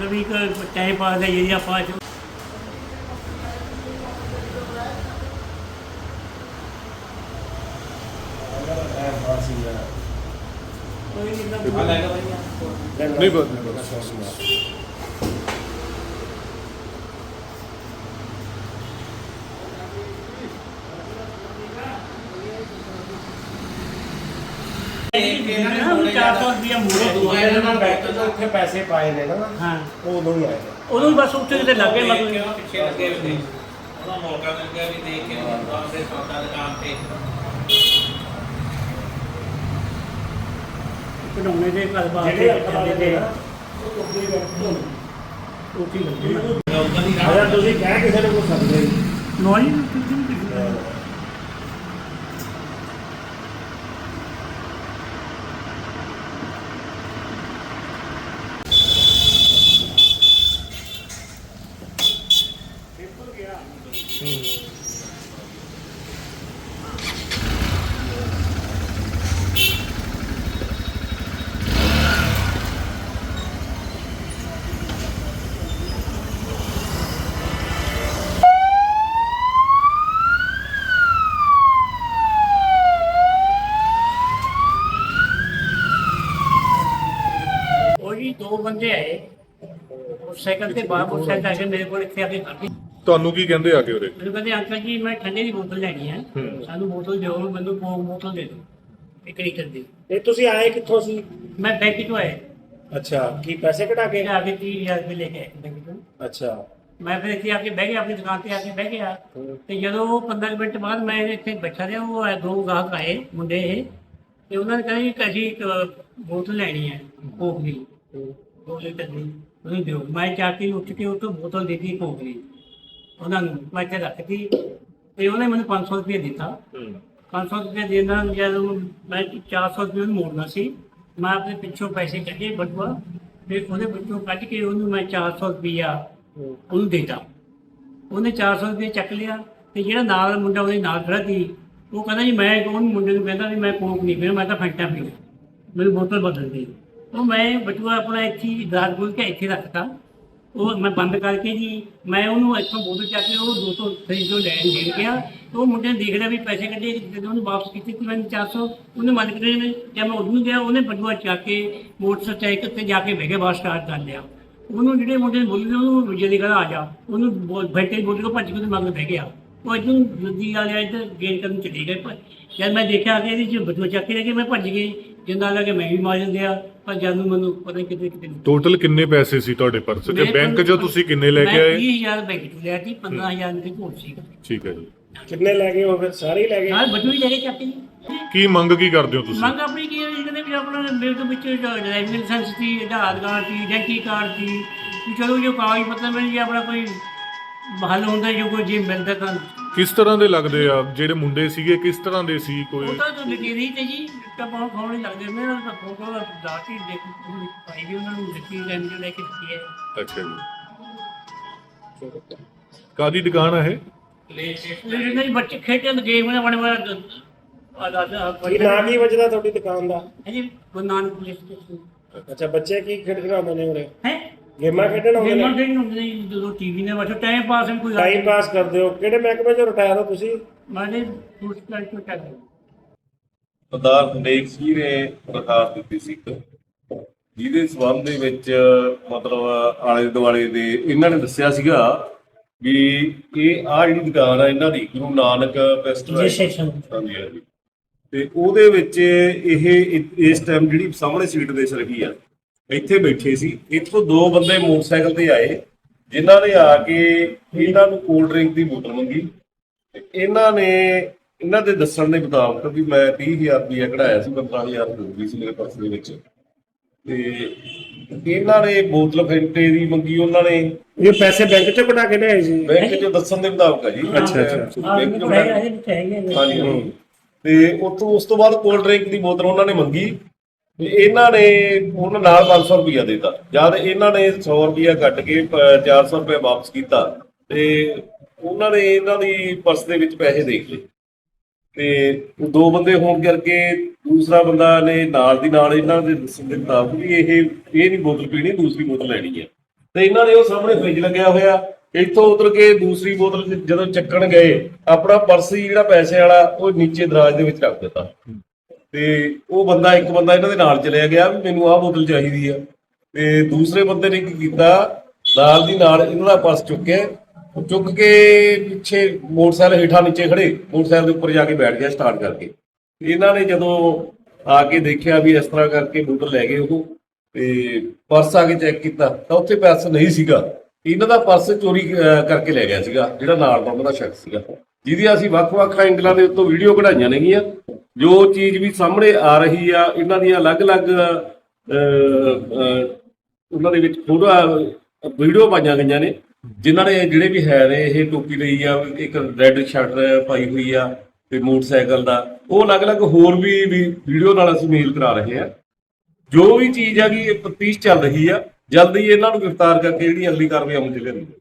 ਵੀ ਚਾਹੇ ਪਾ ਦੇ ਜੀ ਆਪਾਂ ਚ ਨਹੀਂ ਬਹੁਤ ਇਹ ਕਿਹਨਾਂ 400 ਰੁਪਏ ਮੂਰੇ ਦੂਏ ਦੇ ਨਾਲ ਬੈਂਕ ਤੋਂ ਉੱਥੇ ਪੈਸੇ ਪਾਏ ਨੇ ਨਾ। ਹਾਂ। ਉਹ ਉਦੋਂ ਹੀ ਆਏ ਉਦੋਂ ਹੀ ਬਸ ਉੱਥੇ ਕਿਤੇ ਲੱਗੇ ਮਤਲਬ ਪਿੱਛੇ ਲੱਗੇ ਹੋਏ ਨੇ। ਉਹਨਾਂ ਮੌਕਾ ਮਿਲ ਗਿਆ ਵੀ ਦੇਖ ਕੇ ਦੁਕਾਨ ਦੇ ਸੌਦਾ ਦੁਕਾਨ ਤੇ। ਕਢਾਉਣੇ ਦੇ ਘਰ ਬਾਹਰ ਜਿਹੜੇ ਜਾਂਦੇ ਨੇ। ਉਹ ਕੀ ਲੱਗਦੇ ਅਗਰ ਤੁਸੀਂ ਕਹਿ ਕਿਸੇ ਨੂੰ ਕੁਝ ਸਕਦੇ ਨੋ ਜੀ ਦੋ ਬੰਦੇ ਆਏ। ਮੋਟਰਸਾਈਕਲ ਤੇ ਬਾਹਰ ਮੋਟਰਸਾਈਕਲ ਆ ਕੇ ਮੇਰੇ ਕੋਲ ਇੱਥੇ ਆ ਕੇ ਖੜ ਗਏ। ਤੁਹਾਨੂੰ ਕੀ ਕਹਿੰਦੇ ਆ ਕੇ ਉਰੇ? ਮੈਨੂੰ ਕਹਿੰਦੇ ਅੰਕਲ ਜੀ ਮੈਂ ਠੰਡੇ ਦੀ ਬੋਤਲ ਲੈਣੀ ਹੈ ਹੂੰ। ਸਾਨੂੰ ਬੋਤਲ ਦਿਓ ਮੈਨੂੰ ਕੋਕ ਬੋਤਲ ਦੇ ਦਿਓ। ਇੱਕ ਲੀਟਰ ਦੀ। ਇਹ ਤੁਸੀਂ ਆਏ ਕਿੱਥੋਂ ਸੀ? ਮੈਂ ਬੈਂਕ ਤੋਂ ਆਇਆ ਅੱਛਾ ਕੀ ਪੈਸੇ ਕਢਾ ਕੇ? ਆ ਕੇ 30000 ਰੁਪਏ ਲੈ ਕੇ ਆਇਆ ਬੈਂਕ ਤੋਂ ਅੱਛਾ। ਮੈਂ ਫਿਰ ਇੱਥੇ ਆ ਕੇ ਬਹਿ ਗਿਆ ਆਪਣੀ ਦੁਕਾਨ ਤੇ ਆ ਕੇ ਬਹਿ ਗਿਆ। ਤੇ ਜਦੋਂ ਉਹ 15 ਮਿੰਟ ਬਾਅਦ ਮੈਂ ਇੱਥੇ ਬੈਠਾ ਰਿਹਾ ਉਹ ਆਏ ਦੋ ਗਾਹਕ ਆਏ ਮੁੰਡੇ ਇਹ। ਤੇ ਉਹਨਾਂ ਨੇ ਕਹਿੰਦੇ ਕਿ ਅਸੀਂ ਇੱਕ ਬੋਤਲ ਲੈਣੀ ਹੈ ਕੋਕ ਦੀ। ਦੋ ਲੀਟਰ ਉਹਨੂੰ ਦਿਓ ਮੈਂ ਜਾ ਕੇ ਉੱਠ ਕੇ ਉਹ ਤੋਂ ਬੋਤਲ ਦੇ ਦਿੱਤੀ ਕੋਕ ਦੀ ਉਹਨਾਂ ਨੂੰ ਮੈਂ ਇੱਥੇ ਰੱਖਤੀ ਤੇ ਉਹਨੇ ਮੈਨੂੰ 500 ਰੁਪਏ ਦਿੱਤਾ 500 ਰੁਪਏ ਦੇਣਾ ਜਦੋਂ ਮੈਂ 400 ਰੁਪਏ ਉਹਨੂੰ ਮੋੜਨਾ ਸੀ ਮੈਂ ਆਪਣੇ ਪਿੱਛੋਂ ਪੈਸੇ ਕੱਢੇ ਬਟੂਆ ਫਿਰ ਉਹਦੇ ਵਿੱਚੋਂ ਕੱਢ ਕੇ ਉਹਨੂੰ ਮੈਂ 400 ਰੁਪਇਆ ਉਹਨੂੰ ਦੇਤਾ ਉਹਨੇ 400 ਰੁਪਏ ਚੱਕ ਲਿਆ ਤੇ ਜਿਹੜਾ ਨਾਲ ਮੁੰਡਾ ਉਹਦੇ ਨਾਲ ਖੜਾ ਸੀ, ਉਹ ਕਹਿੰਦਾ ਜੀ ਮੈਂ ਉਹਨੂੰ ਮੁੰਡੇ ਨੂੰ ਕਹਿੰਦਾ ਵੀ ਮੈਂ ਕੋਕ ਨਹੀਂ ਪੀਣਾ ਮੈਂ ਤਾਂ ਫੈਂਟਾ ਪੀਣਾ ਮੈਨੂੰ ਬੋਤਲ ਬਦਲ ਦੇ ਉਹ ਮੈਂ ਬਟੂਆ ਆਪਣਾ ਇੱਥੇ ਹੀ ਦਾਦ ਬੋਲ ਕੇ ਇੱਥੇ ਰੱਖਤਾ। ਉਹ ਮੈਂ ਬੰਦ ਕਰਕੇ ਜੀ, ਮੈਂ ਉਹਨੂੰ ਇੱਥੋਂ ਬੋਤਲ ਚੱਕ ਕੇ ਉਹ 200 ਖਰੀਦੋ ਲੈਣ ਦੇਣ ਗਿਆ। ਤੇ ਉਹ ਮੁੰਡੇ ਨੇ ਦੇਖ ਲਿਆ ਵੀ ਪੈਸੇ ਕੱਢੇ, ਜਦੋਂ ਉਹਨੂੰ ਵਾਪਸ ਕੀਤੇ ਤੇ ਮੈਨੂੰ 400 ਉਹਨੇ ਮਾਲਕ ਨੇ ਨੇ ਜਦ ਮੈਂ ਉਹਨੂੰ ਗਿਆ, ਉਹਨੇ ਬਟੂਆ ਚੱਕ ਕੇ ਮੋਟਰਸਾਈਕਲ ਤੇ ਜਾ ਕੇ ਬਹਿ ਗਿਆ ਬਾਹਰ ਸਟਾਰਟ ਕਰ ਲਿਆ ਉਹਨੂੰ ਜਿਹੜੇ ਮੁੰਡੇ ਨੇ ਬੋਲੀ ਉਹਨੂੰ ਜਲਦੀ ਕਹਿੰਦਾ ਆ ਜਾ। ਉਹਨੂੰ ਬੈਠੇ ਬੋਲੀ ਕੋ ਭੱਜ ਕੇ ਉਹਦੇ ਮਗਰ ਬਹਿ ਗਿਆ। ਉਹ ਇਦੋਂ ਜਲਦੀ ਵਾਲਿਆ ਇੱਧਰ ਗੇਟ ਕਰਨ ਚਲੇ ਗਏ। ਪਰ ਜਦ ਮੈਂ ਦੇਖਿਆ ਕਿ ਇਹਦੀ ਚ ਬਟੂਆ ਚੱਕ ਕੇ ਲੈ ਕੇ, ਮੈਂ ਭੱਜ ਗਈ ਜਿੰਦਾ ਲੱਗੇ ਮੈਂ ਵੀ ਮਾਰ ਜਾਂਦੇ ਆ ਪਰ ਜਦ ਨੂੰ ਮੈਨੂੰ ਪਤਾ ਨਹੀਂ ਕਿਤੇ ਕਿਤੇ ਟੋਟਲ ਕਿੰਨੇ ਪੈਸੇ ਸੀ ਤੁਹਾਡੇ ਪਰਸ 'ਚ ਮੇਰੇ ਬੈਂਕ ਕੋਲ- 'ਚੋਂ ਤੁਸੀਂ ਕਿੰਨੇ ਲੈ ਕੇ ਮੈਂ ਆਏ? 20000 ਬੈਂਕ ਤੋਂ ਲਿਆ ਸੀ 15000 ਦੇ ਕੋਲ ਸੀ ਠੀਕ ਹੈ ਜੀ। ਕਿੰਨੇ ਲੈ ਗਏ ਹੋ ਫਿਰ? ਸਾਰੇ ਹੀ ਲੈ ਗਏ? ਨਾਲ ਬਟੂ ਹੀ ਲੈ ਕੇ ਚੱਕ ਜੀ। ਕੀ ਮੰਗ ਕੀ ਕਰਦੇ ਹੋ ਤੁਸੀਂ? ਮੰਗ ਆਪਣੀ ਕੀ ਹੈ ਜੀ ਕਹਿੰਦੇ ਵੀ ਆਪਣਾ ਮੇਰੇ ਤੋਂ ਵਿੱਚ ਡਰਾਈਵਿੰਗ ਲਾਇਸੈਂਸ ਦੀ ਆਧਾਰ ਕਾਰਡ ਦੀ ਆਇਡੈਂਟੀ ਕਾਰਡ ਦੀ ਵੀ ਚਲੋ ਜੋ ਕਾਗਜ਼ ਪੱਤਰ ਮਿਲ ਜੇ ਆਪਣਾ ਕੋਈ ਹੱਲ ਹੁੰਦਾ ਜੋ ਕੋਈ ਜੇ ਮਿਲਦਾ ਤਾਂ ਕਿਸ ਤਰ੍ਹਾਂ ਦੇ ਲੱਗਦੇ ਆ? ਜਿਹੜੇ ਮੁੰਡੇ ਸੀਗੇ ਕਿਸ ਤਰ੍ਹਾਂ ਦੇ ਸੀ ਕੋਈ? ਉਹ ਤਾਂ ਜੋ ਤੇ ਜੀ ਤਾਂ ਬਹੁਤ ਸੋਹਣੇ ਲੱਗਦੇ ਨਾਲ ਤਾਂ ਫੋਟੋ ਦਾਤੀ ਦੇਖ ਪਾਈ ਵੀ ਉਹਨਾਂ ਨੂੰ ਦਿੱਤੀ ਲੈਣ ਜੋ ਲੈ ਕੇ ਦਿੱਤੀ ਹੈ। ਅੱਛਾ ਜੀ। ਕਾਦੀ ਦੁਕਾਨ ਹੈ ਇਹ? ਲੇਕਿਨ ਨਹੀਂ ਬੱਚੇ ਖੇਡਣ ਦੇ ਗੇਮ ਨਾ ਬਣੇ ਬੜਾ ਕੀ ਨਾਂ ਕੀ ਵੱਜਦਾ ਤੁਹਾਡੀ ਦੁਕਾਨ ਦਾ? ਹੈ ਜੀ ਗੁਰੂ ਨਾਨਕ ਪੁਲਿਸ ਸਟੇਸ਼ਨ। ਅੱਛਾ ਬੱਚੇ ਕੀ ਖੇਡਣਾ ਆਉਂਦੇ ਨੇ ਉਰੇ? ਹੈ? ਗੇਮਾਂ ਖੇਡਣ ਆਉਂਦੇ ਗੇਮਾਂ ਨੇ। ਖੇਡਣ ਹੁੰਦੇ ਨੇ ਜੀ, ਜਦੋਂ ਟੀਵੀ ਨੇ ਬੈਠੋ ਟਾਈਮ ਪਾਸ ਨੂੰ ਕੋਈ ਟਾਈਮ ਪਾਸ ਕਰਦੇ ਹੋ। ਕਿਹੜੇ ਮਹਿਕਮੇ ਚੋਂ ਰਿਟਾਇਰ ਹੋ ਤੁਸੀਂ? ਮਾਨੇ ਫੂਡ ਸਪਲਾਈ ਤੋਂ ਚੱਲ ਸਰਦਾਰ ਨੇਕ ਸਿੰਘ ਨੇ ਦਰਖਾਸਤ ਦਿੱਤੀ ਸੀ ਇੱਕ। ਜਿਹਦੇ ਸਬੰਧ ਦੇ ਵਿੱਚ ਮਤਲਬ ਆਲੇ ਦੁਆਲੇ ਦੇ ਇਹਨਾਂ ਨੇ ਦੱਸਿਆ ਸੀਗਾ ਵੀ ਇਹ ਆ ਜਿਹੜੀ ਦੁਕਾਨ ਆ ਇਹਨਾਂ ਦੀ ਗੁਰੂ ਨਾਨਕ ਪੈਸਟਰ ਜੀ ਸੈਸ਼ਨ ਹਾਂਜੀ ਹਾਂਜੀ। ਤੇ ਉਹਦੇ ਵਿੱਚ ਇਹ ਇ- ਇਸ ਟਾਈਮ ਜਿਹੜੀ ਸਾਹਮਣੇ ਸੀਟ ਦੇ ਸਰਗੀ ਆ। ਇੱਥੇ ਬੈਠੇ ਸੀ। ਇੱਥੋਂ ਦੋ ਬੰਦੇ ਮੋਟਰਸਾਈਕਲ ਤੇ ਆਏ ਜਿਨ੍ਹਾਂ ਨੇ ਆ ਕੇ ਇਹਨਾਂ ਨੂੰ ਕੋਲਡ ਡਰਿੰਕ ਦੀ ਬੋਤਲ ਮੰਗੀ। ਤੇ ਇਹਨਾਂ ਨੇ ਇਹਨਾਂ ਦੇ ਦੱਸਣ ਦੇ ਮੁਤਾਬਕ ਵੀ ਮੈਂ 30000 ਰੁਪਇਆ ਕਢਾਇਆ ਸੀ 15000 ਰੁਪਏ ਸੀ ਮੇਰੇ ਪਰਸ ਦੇ ਵਿੱਚ। ਤੇ ਇਹਨਾਂ ਨੇ ਬੋਤਲ ਫੈਂਟੇ ਦੀ ਮੰਗੀ ਉਹਨਾਂ ਨੇ। ਇਹ ਪੈਸੇ ਬੈਂਕ ਚੋਂ ਕਢਾ ਕੇ ਲਿਆਏ ਸੀ? ਬੈਂਕ ਚੋਂ ਦੱਸਣ ਦੇ ਮੁਤਾਬਕ ਆ ਜੀ। ਅੱਛਾ, ਅੱਛਾ। ਬੈਂਕ ਚੋਂ। ਹਾਂਜੀ ਤੇ ਉਤੋਂ ਉਸ ਤੋਂ ਬਾਅਦ ਕੋਲਡ ਡਰਿੰਕ ਦੀ ਬੋਤਲ ਉਹਨਾਂ ਨੇ ਮੰਗੀ। ਤੇ ਇਹਨਾਂ ਨੇ ਉਹਨਾਂ ਨਾਲ 500 ਰੁਪਇਆ ਦਿੱਤਾ। ਜਦ ਇਹਨਾਂ ਨੇ 100 ਰੁਪਇਆ ਕੱਟ ਕੇ ਪ- 400 ਰੁਪਏ ਵਾਪਸ ਕੀਤਾ, ਤੇ ਉਹਨਾਂ ਨੇ ਇਹਨਾਂ ਦੀ ਪਰਸ ਦੇ ਵਿੱਚ ਪੈਸੇ ਦੇਖ ਲਏ। ਤੇ ਦੋ ਬੰਦੇ ਹੋਣ ਕਰਕੇ ਦੂਸਰਾ ਬੰਦਾ ਨੇ ਨਾਲ ਦੀ ਨਾਲ ਇਹਨਾਂ ਦੇ ਦੱਸਣ ਦੇ ਮੁਤਾਬਕ ਵੀ ਇਹ ਇਹ ਨਹੀਂ ਬੋਤਲ ਪੀਣੀ, ਦੂਸਰੀ ਬੋਤਲ ਲੈਣੀ ਹੈ ਤੇ ਇਹਨਾਂ ਨੇ ਉਹ ਸਾਹਮਣੇ ਫ੍ਰਿਜ ਲੱਗਿਆ ਹੋਇਆ। ਇੱਥੋਂ ਉਤਰ ਕੇ ਦੂਸਰੀ ਬੋਤਲ ਜਦੋਂ ਚੱਕਣ ਗਏ, ਆਪਣਾ ਪਰਸ ਸੀ ਜਿਹੜਾ ਪੈਸੇ ਵਾਲਾ, ਉਹ ਨੀਚੇ ਦਰਾਜ ਦੇ ਵਿੱਚ ਰੱਖ ਦਿੱਤਾ। ਤੇ ਉਹ ਬੰਦਾ, ਇੱਕ ਬੰਦਾ ਇਹਨਾਂ ਦੇ ਨਾਲ ਚਲਿਆ ਗਿਆ, ਵੀ ਮੈਨੂੰ ਆਹ ਬੋਤਲ ਚਾਹੀਦੀ ਆ। ਤੇ ਦੂਸਰੇ ਬੰਦੇ ਨੇ ਕੀ ਕੀਤਾ, ਨਾਲ ਦੀ ਨਾਲ ਇਹਨਾਂ ਦਾ ਪਰਸ ਚੁੱਕਿਆ। ਚੁੱਕ ਕੇ ਪਿੱਛੇ ਮੋਟਰਸਾਈਕਲ ਹੇਠਾਂ ਨੀਚੇ ਖੜੇ, ਮੋਟਰਸਾਈਕਲ ਦੇ ਉੱਪਰ ਜਾ ਕੇ ਬੈਠ ਗਿਆ ਸਟਾਰਟ ਕਰਕੇ। ਇਹਨਾਂ ਨੇ ਜਦੋਂ ਆ ਕੇ ਦੇਖਿਆ ਵੀ ਇਸ ਤਰ੍ਹਾਂ ਕਰਕੇ ਬੋਤਲ ਲੈ ਗਏ ਉਹ, ਤੇ ਪਰਸ ਆ ਕੇ ਚੈੱਕ ਕੀਤਾ, ਤਾਂ ਉੱਥੇ ਪਰਸ ਨਹੀਂ ਸੀਗਾ। ਇਹਨਾਂ ਦਾ ਪਰਸ ਚੋਰੀ ਕਰਕੇ ਲੈ ਗਿਆ ਸੀਗਾ, ਜਿਹੜਾ ਨਾਲ ਦਾ ਉਹਨਾਂ ਦਾ ਸ਼ਖਸ ਸੀਗਾ। ਜਿਹਦੀ ਅਸੀਂ ਵੱਖ-ਵੱਖ ਐਂਗਲਾਂ ਦੇ ਉੱਤੋਂ ਵੀਡੀਓ ਕਢਾਈਆਂ ਨੇਗੀਆਂ ਜੋ ਚੀਜ਼ ਵੀ ਸਾਹਮਣੇ ਆ ਰਹੀ ਆ ਇਹਨਾਂ ਦੀਆਂ ਅਲੱਗ-ਅਲੱਗ ਅਹ, ਉਹਨਾਂ ਦੇ ਵਿੱਚ ਥੋੜਾ ਵੀਡੀਓ ਪਾਈਆਂ ਗਈਆਂ ਨੇ ਜਿਨ੍ਹਾਂ ਨੇ ਜਿਹੜੇ ਵੀ ਹੈ ਨੇ ਇਹ ਟੋਪੀ ਲਈ ਆ ਇੱਕ ਰੈੱਡ ਸ਼ਰਟ ਪਾਈ ਹੋਈ ਆ ਤੇ ਮੋਟਰਸਾਈਕਲ ਦਾ ਉਹ ਅਲੱਗ-ਅਲੱਗ ਹੋਰ ਵੀ ਵੀਡੀਓ ਨਾਲ ਅਸੀਂ ਮੇਲ ਕਰਾ ਰਹੇ ਆ। ਜੋ ਵੀ ਚੀਜ਼ ਹੈਗੀ ਇਹ ਤਫਤੀਸ਼ ਚੱਲ ਰਹੀ ਆ ਜਲਦੀ ਇਹਨਾਂ ਨੂੰ ਗ੍ਰਿਫਤਾਰ ਕਰਕੇ ਜਿਹੜੀ ਅਗਲੀ ਕਾਰਵਾਈ ਅਮਲ ਚ ਲਿਆਂਦੀ ਜਾਵੇ।